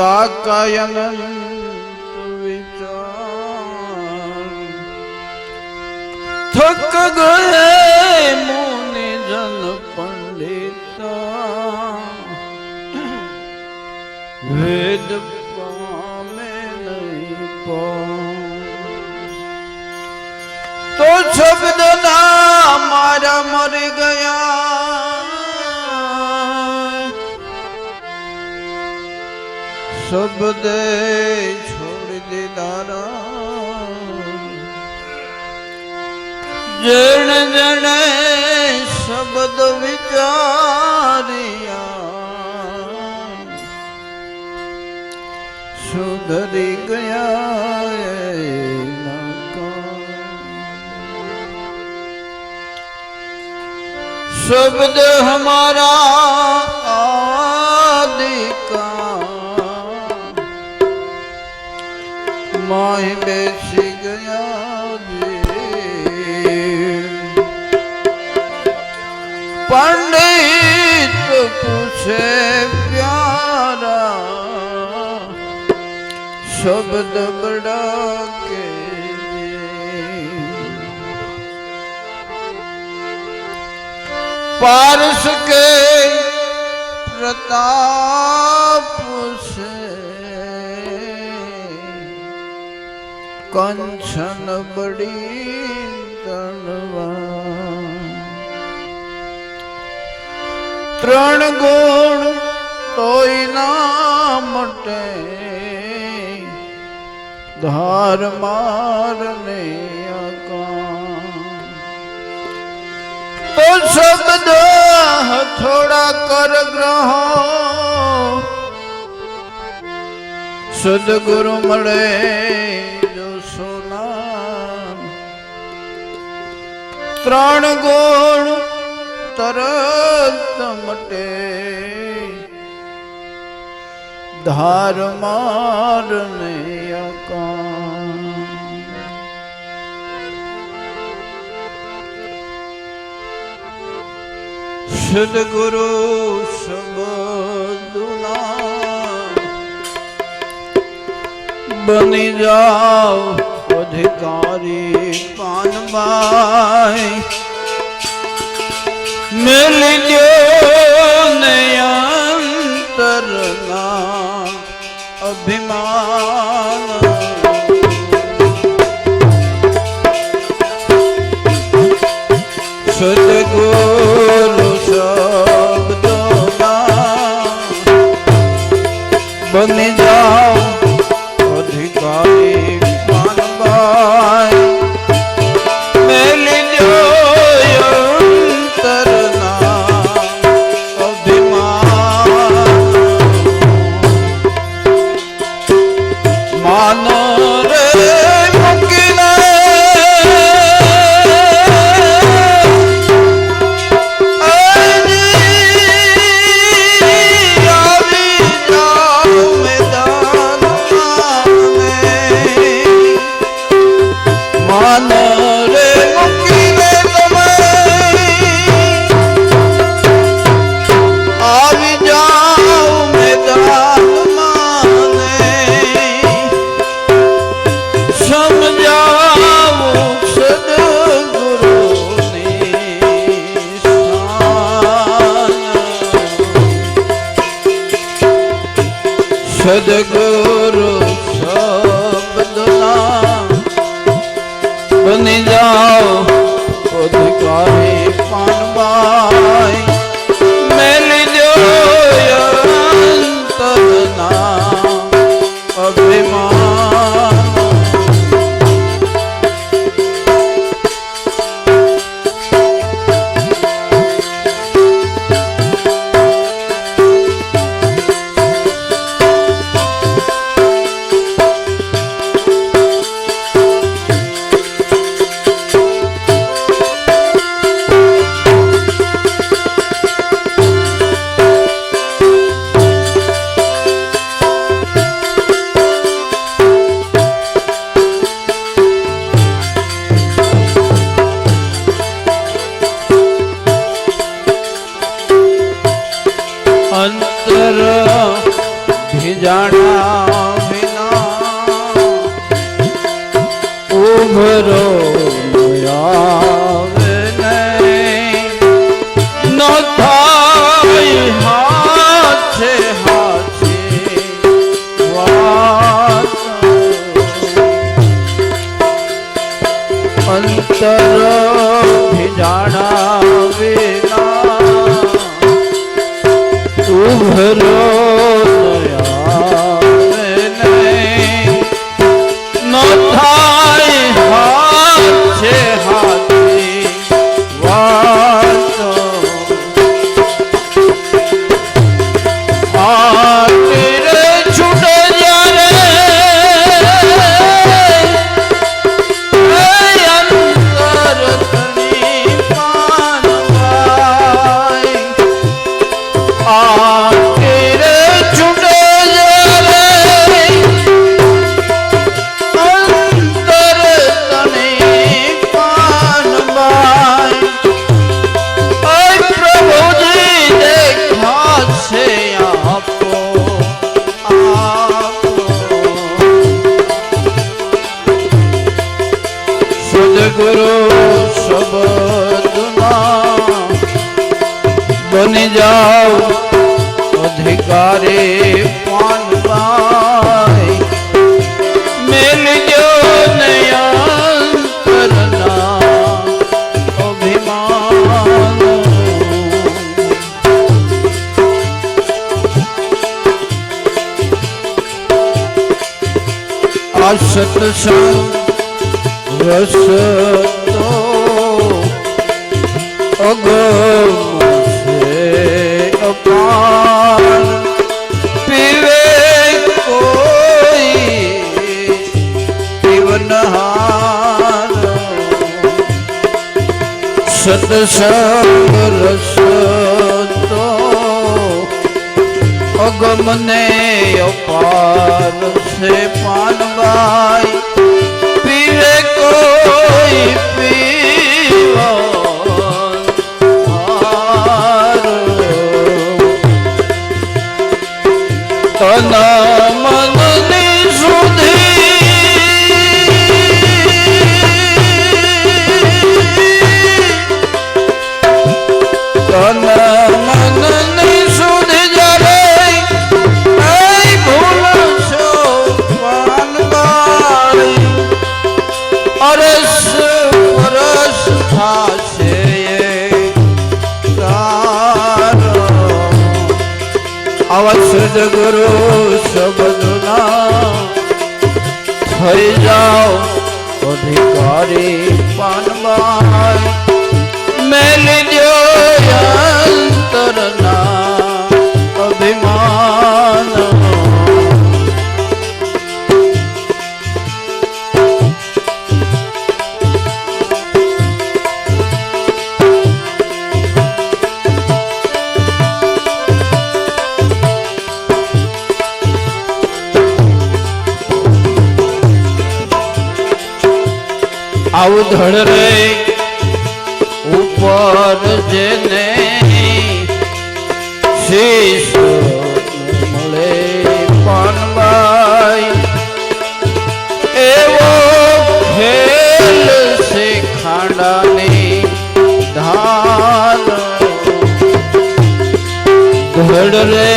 ગુરુદેવના તાકાય અનંત વિચાર થક ગયે મુનિ જન પંડિત વેદ પામે નહીં તો શબ્દ ના મારા મરી ગયા. શબ્દ છોડી દીધારા જણ જણે શબ્દ વિચારિયા સુધરી ગયા. શબ્દ હમારા માય બેસી ગયા પંડિત પૂછે પ્યારા શબ્દ બડા કે પારસ કે પ્રતાપ છે. કંચન બડી તનવા ત્રણ ગુણ તોય ના મટે. ધાર મારને તો શબ્દ થોડા કર ગ્રહો. સદગુરુ મળે ત્રણ ગુણ તરત મટે. ધાર અકામ. સદગુરુ બની જાઓ અધિકારી. પાનબાઈ મેલી લ્યો ને અંતરના અભિમાન સદગુરુ શબ્દોના બની માન રે મૂકીને તમે આવી જાઓ મેદાનમાં સમજાવું સદગુરુની સદગુરુ સત્સંગ રસતો અગમ છે અપાર પીવે કોઈ પીવનહાર. સત્સંગ રસ અગમને અપાર છે પાનભાઈ પીવે કોઈ પી વસદ ગુરુ શબ્દના. થઈ જાઓ અધિકારી પાનબાઈ મેલ જો અંતર. અવધળ રે ઉપર જેને શીશ મળે પાનભાઈ એવો ખેલ છે ખાડાની ધાર ધડ રે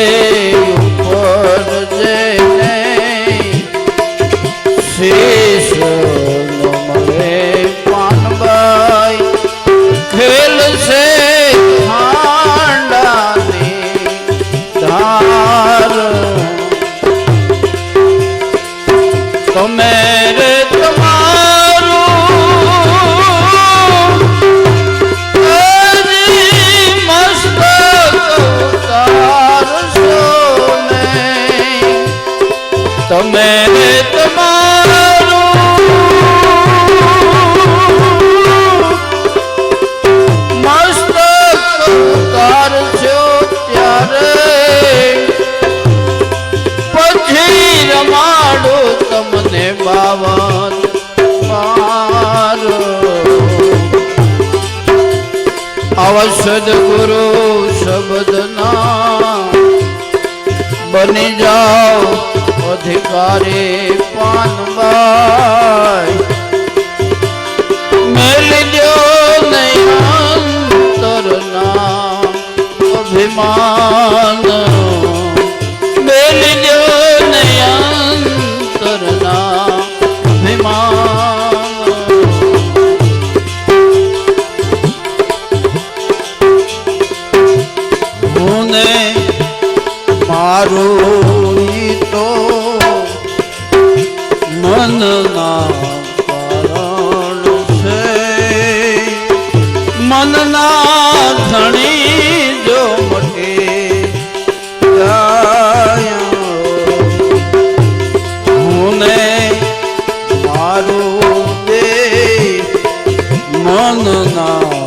No, no.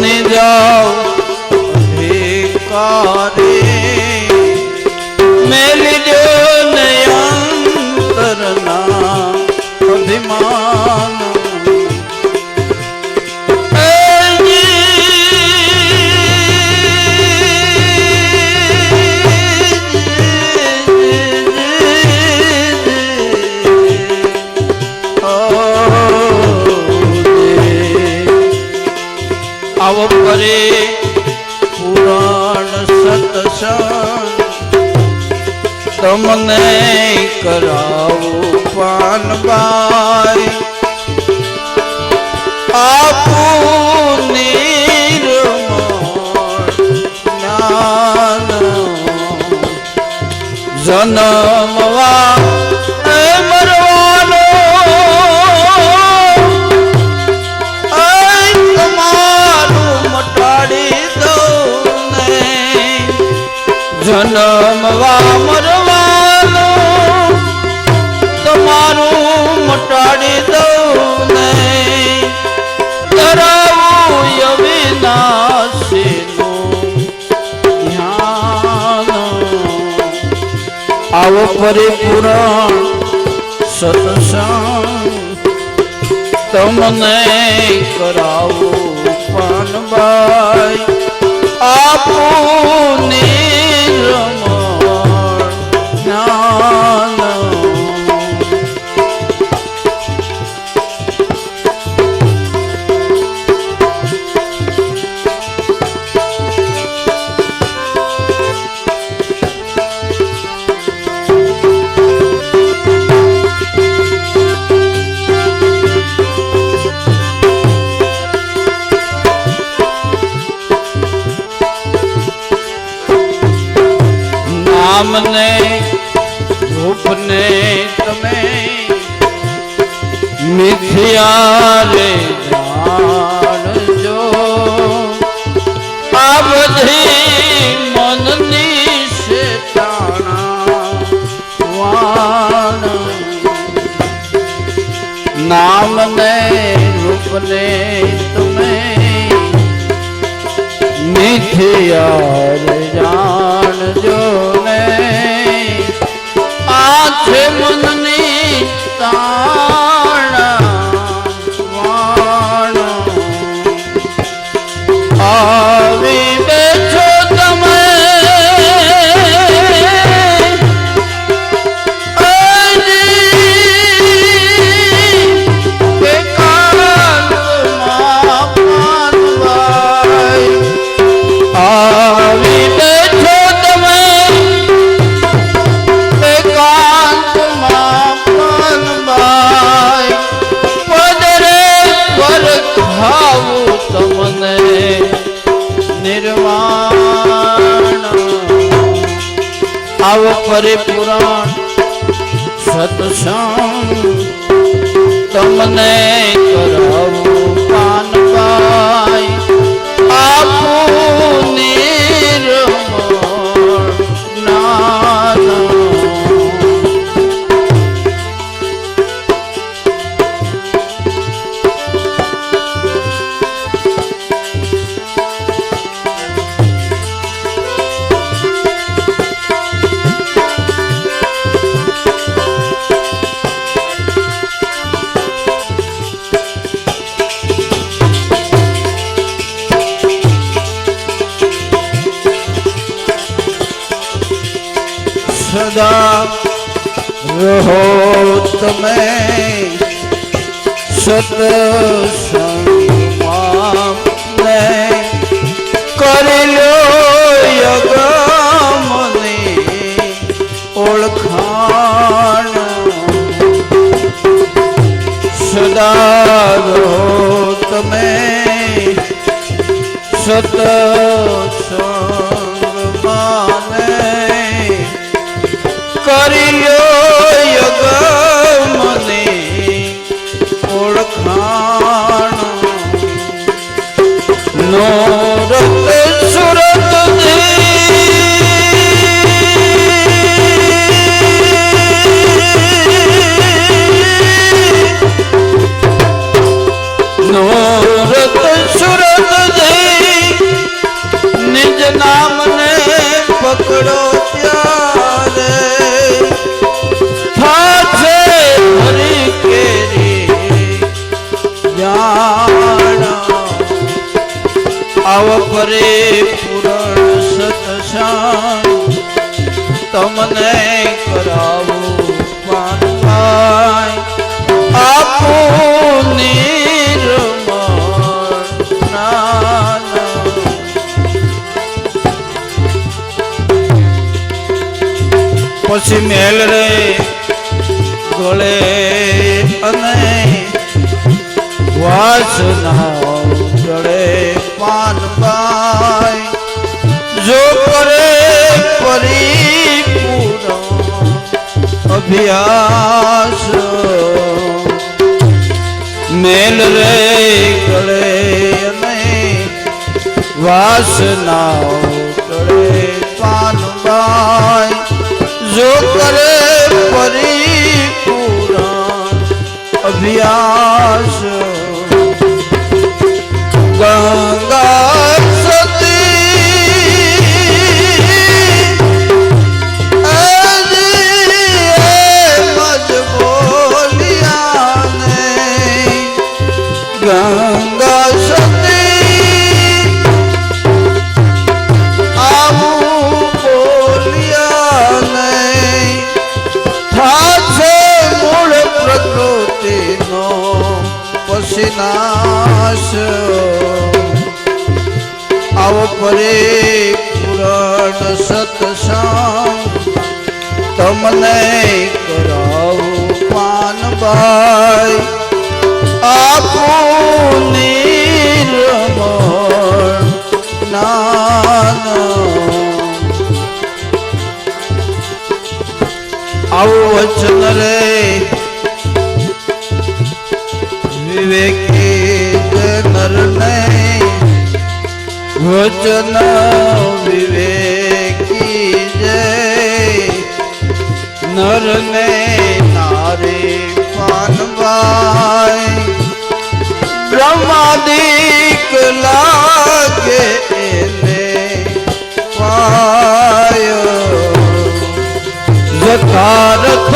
ને જાઓ રે મેલી મને કરાવું પાન બાય પરિપૂર્ણ સત્સંગ. તમને કરાવું પણ ભાઈ આપું રામને રૂપને તમે મિથિયારે જાણજો. આ બધી મનની શેતાણા નામને રૂપને તમે મિથિયારે જાણજો. રહો તમે સત્સંગમાં તમને કરાવું આપું પછી મેલ રે ગળે અને વાસના અભ્યાસ. મેલ રે ગળે અને વાસના ગળે. પાનબાઈ જો કરે પરિપૂર્ણ અભ્યાસ. તમને કરાવું પાનભાઈ આપું નિર્મળ આવું વચન રે વિવેકી નરને વચન વિવેકી નરને નારી પાનભાઈ બ્રહ્માદિક લાગે એને પાય યથાર્થ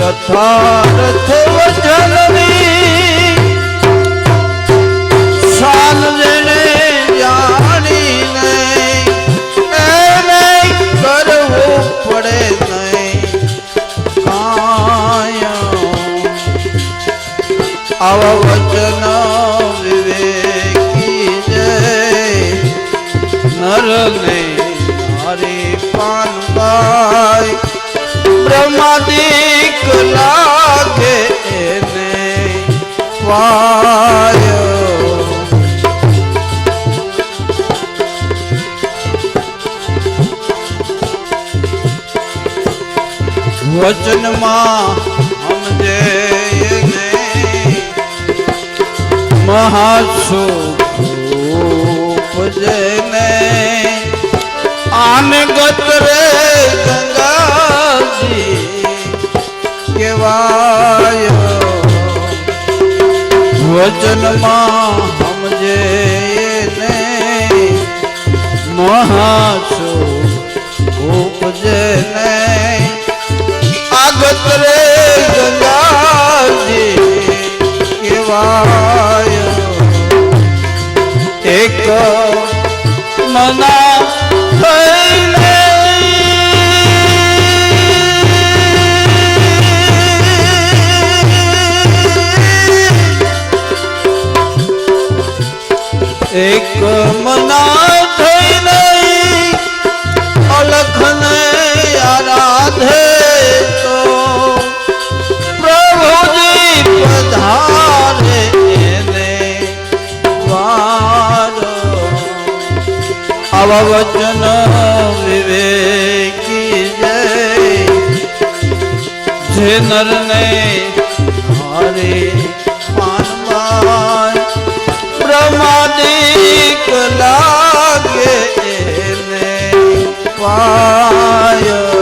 યથાર્થ ભાવ વચન વિવેકી જય નરને હરે પાન ભાઈ બ્રહ્માદિક લાગે એને પાયો વચનમાં મહાસુખ ઉપજને આને ગતરે ગંગાજી કેવાય વચનમાં સમજે ને આગત રે ગંગાજી કેવાય એક મના થઈને એક મના વચન વિવેકી જય. જે નરને હારે પાનમાય પ્રમાદિક લાગે એને પાય